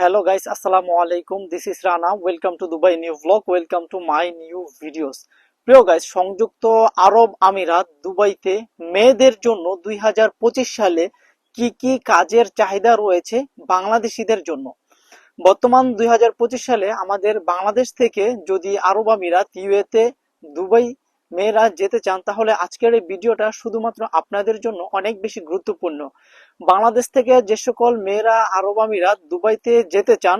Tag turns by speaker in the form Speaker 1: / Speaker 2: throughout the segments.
Speaker 1: Hello guys, Assalamu alaikum. This is Rana. Welcome to Dubai new vlog. Welcome to my new videos. প্রিয় guys সংযুক্ত আরব আমিরাত দুবাইতে মেয়েদের জন্য দুই হাজার পঁচিশ সালে কি কি কাজের চাহিদা রয়েছে বাংলাদেশিদের জন্য বর্তমান দুই হাজার পঁচিশ সালে আমাদের বাংলাদেশ থেকে যদি আরব আমিরাত ইউএতে দুবাই মেয়েরা যেতে চান, তাহলে আজকের এই ভিডিওটা শুধুমাত্র আপনাদের জন্য অনেক বেশি গুরুত্বপূর্ণ। বাংলাদেশ থেকে যে সকল মেয়েরা, আরব আমিরাত দুবাইতে যেতে চান,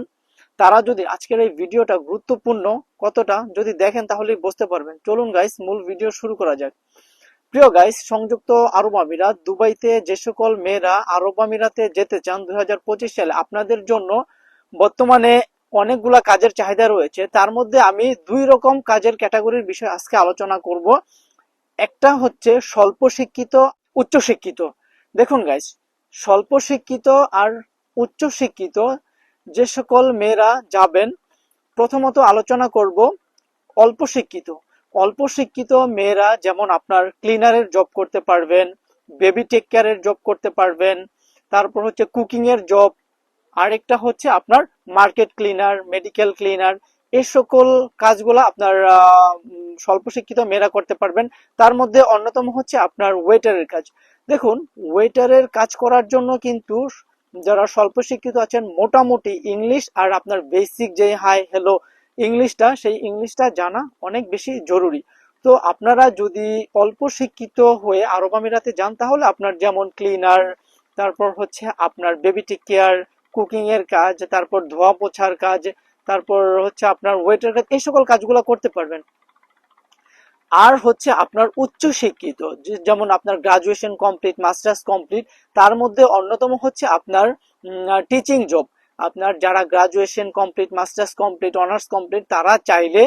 Speaker 1: তারা যদি আজকের এই ভিডিওটা গুরুত্বপূর্ণ কতটা যদি দেখেন, তাহলেই বুঝতে পারবেন। চলুন গাইস মূল ভিডিও শুরু করা যাক। প্রিয় গাইস সংযুক্ত আরব আমিরাত দুবাইতে যে সকল মেয়েরা আরব আমিরাতে যেতে চান, দুই হাজার পঁচিশ সালে, আপনাদের জন্য বর্তমানে অনেকগুলা কাজের চাহিদা রয়েছে। তার মধ্যে আমি দুই রকম কাজের ক্যাটাগরির বিষয়ে আজকে আলোচনা করব। একটা হচ্ছে স্বল্প শিক্ষিত উচ্চ শিক্ষিত দেখুন গাইস স্বল্প শিক্ষিত আর উচ্চ শিক্ষিত যে সকল মেয়েরা যাবেন, প্রথমত আলোচনা করব অল্প শিক্ষিত অল্প শিক্ষিত মেয়েরা যেমন আপনার ক্লিনারের জব করতে পারবেন বেবি টেক কেয়ারের জব করতে পারবেন, তারপর হচ্ছে কুকিং এর জব আরেকটা হচ্ছে আপনার মার্কেট ক্লিনার মেডিকেল ক্লিনার এই সকল কাজগুলো আপনার স্বল্প শিক্ষিত মেয়েরা করতে পারবেন। তার মধ্যে অন্যতম হচ্ছে আপনার ওয়েটারের কাজ। দেখুন ওয়েটারের কাজ করার জন্য কিন্তু যারা স্বল্প শিক্ষিত আছেন, মোটামুটি ইংলিশ আর আপনার বেসিক যে হাই হ্যালো ইংলিশটা, সেই ইংলিশটা জানা অনেক বেশি জরুরি। তো আপনারা যদি অল্প শিক্ষিত হয়ে আরব আমিরাতে যান, তাহলে আপনার যেমন ক্লিনার তারপর হচ্ছে আপনার বেবি টেক কেয়ার কুকিং এর কাজ, তারপর ধোয়া পোছার কাজ, তারপর হচ্ছে আপনার ওয়েটার কাজ এই সকল কাজগুলো করতে পারবেন। আর হচ্ছে আপনার উচ্চ শিক্ষিত যেমন আপনার গ্রাজুয়েশন কমপ্লিট মাস্টার্স কমপ্লিট তার মধ্যে অন্যতম হচ্ছে আপনার টিচিং জব আপনার যারা graduation complete masters complete honours complete তারা চাইলে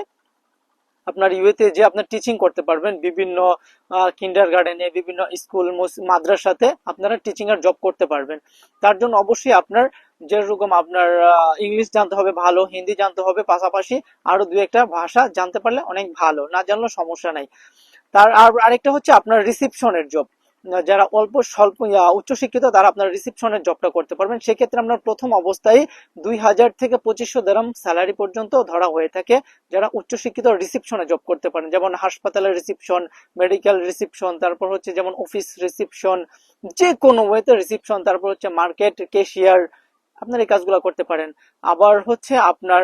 Speaker 1: আপনার ইউএতে যে আপনার টিচিং করতে পারবেন। বিভিন্ন কিন্ডার গার্ডেনে বিভিন্ন স্কুল মাদ্রাসাতে আপনারা টিচিং এর জব করতে পারবেন। তার জন্য অবশ্যই আপনার যেরকম আপনার ইংলিশ জানতে হবে ভালো, হিন্দি জানতে হবে, পাশাপাশি আরও দু একটা ভাষা জানতে পারলে অনেক ভালো, না জানলেও সমস্যা নাই। তার আর আরেকটা হচ্ছে আপনার রিসিপশনের জব যারা অল্প স্বল্প উচ্চশিক্ষিত তারা আপনার রিসিপশনের জবটা করতে পারবেন। সেক্ষেত্রে আপনার প্রথম অবস্থায় দুই হাজার থেকে পঁচিশশো দেরাম স্যালারি পর্যন্ত ধরা হয়ে থাকে যারা উচ্চশিক্ষিত রিসিপশনে জব করতে পারেন। যেমন হাসপাতালের রিসিপশন মেডিকেল রিসিপশন তারপর হচ্ছে যেমন অফিস রিসিপশন যে কোনো ওয়েতে রিসিপশন তারপর হচ্ছে মার্কেট কেশিয়ার আপনার এই কাজগুলো করতে পারেন। আবার হচ্ছে আপনার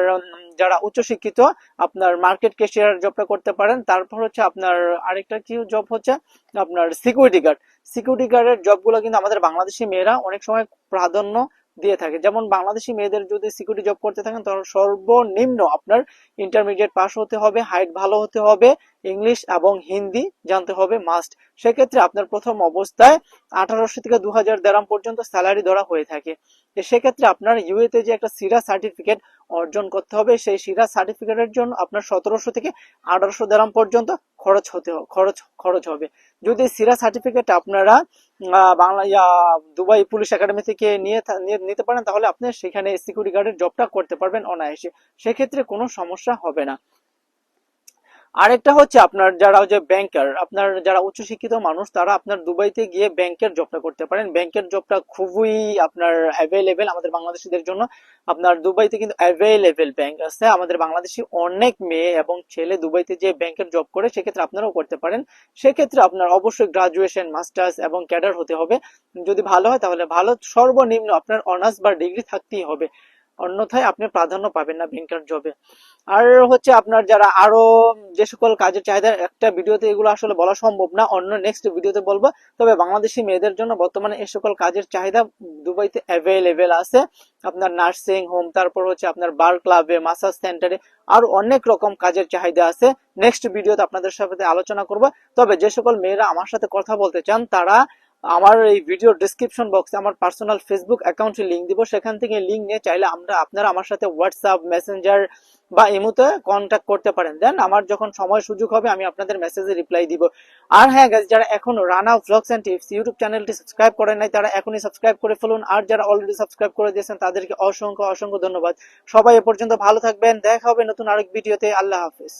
Speaker 1: যারা উচ্চশিক্ষিত, আপনার মার্কেট ক্যাশিয়ার জবটা করতে পারেন। তারপর হচ্ছে আপনার আরেকটা কি জব হচ্ছে? আপনার সিকিউরিটি গার্ড সিকিউরিটি গার্ডের জবগুলো কিন্তু আমাদের বাংলাদেশি মেয়েরা অনেক সময় প্রাধান্য দিয়ে থাকে। যেমন বাংলাদেশি মেয়েদের যদি সিকিউরিটি জব করতে থাকেন, তাহলে সর্বনিম্ন আপনার ইন্টারমিডিয়েট পাস হতে হবে হাইট ভালো হতে হবে ইংলিশ এবং হিন্দি জানতে হবে মাস্ট সেক্ষেত্রে আপনার প্রথম অবস্থায় আঠারোশো থেকে দু হাজার পর্যন্ত স্যালারি ধরা হয়ে থাকে। সেক্ষেত্রে আপনার ইউএতে যে একটা সিরা সার্টিফিকেট অর্জন করতে হবে, সেই সিরা সার্টিফিকেটের জন্য আপনার সতেরোশো থেকে আঠারোশো দেরাম পর্যন্ত খরচ হতে খরচ খরচ হবে। যদি সিরা সার্টিফিকেট আপনারা বাংলা দুবাই পুলিশ একাডেমি থেকে নিয়ে- নিতে পারেন, তাহলে আপনি সেখানে সিকিউরিটি গার্ডের জবটা করতে পারবেন অনায়াসে। সেক্ষেত্রে কোনো সমস্যা হবে না। আরেকটা হচ্ছে আপনার যারা যে ব্যাংকার আপনার যারা উচ্চশিক্ষিত মানুষ, তারা আপনার দুবাইতে গিয়ে ব্যাংকের জবটা করতে পারেন। ব্যাংকের জবটা খুবই আপনার অ্যাভেলেবেল আমাদের বাংলাদেশিদের জন্য। আপনার দুবাইতে কিন্তু অ্যাভেলেবেল ব্যাংক আছে। আমাদের বাংলাদেশি অনেক মেয়ে এবং ছেলে দুবাইতে যে ব্যাংকের জব করে, সেক্ষেত্রে আপনারাও করতে পারেন। সেক্ষেত্রে আপনার অবশ্যই গ্রাজুয়েশন মাস্টার্স এবং ক্যাডার হতে হবে। যদি ভালো হয় তাহলে ভালো, সর্বনিম্ন আপনার অনার্স বা ডিগ্রি থাকতেই হবে। অন্যথায় আপনি প্রাধান্য পাবেন না ব্যাংকার জবে আর হচ্ছে আপনার যারা আরও যে সকল কাজের চাহিদা একটা ভিডিওতে এগুলো আসলে বলা সম্ভব না, অন্য নেক্সট ভিডিওতে বলব। তবে বাংলাদেশি মেয়েদের জন্য বর্তমানে এ সকল কাজের চাহিদা দুবাইতে অ্যাভেলেবেল আছে। আপনার নার্সিং হোম তারপর হচ্ছে আপনার বার ক্লাবে মাসাজ সেন্টারে আর অনেক রকম কাজের চাহিদা আছে। নেক্সট ভিডিওতে আপনাদের সাথে আলোচনা করব। তবে যে সকল মেয়েরা আমার সাথে কথা বলতে চান, তারা আমার এই ভিডিও ডিসক্রিপশন বক্সে আমার পার্সোনাল ফেসবুক অ্যাকাউন্টে লিংক দিব। সেখান থেকে লিংক নিয়ে চাইলে আমরা আপনারা আমার সাথে হোয়াটসঅ্যাপ মেসেঞ্জার বা ইমুতে কন্ট্যাক্ট করতে পারেন। দেন আমার যখন সময় সুযোগ হবে আমি আপনাদের মেসেজে রিপ্লাই দিব। আর হ্যাঁ guys, যারা এখনও Rana vlogs and tips YouTube চ্যানেলটি সাবস্ক্রাইব করেন নাই তারা এখনই সাবস্ক্রাইব করে ফেলুন। আর যারা অলরেডি সাবস্ক্রাইব করে দিয়েছেন তাদেরকে অসংখ্য অসংখ্য ধন্যবাদ। সবাই এ পর্যন্ত ভালো থাকবেন। দেখা হবে নতুন আরেক ভিডিওতে আল্লাহ হাফেজ।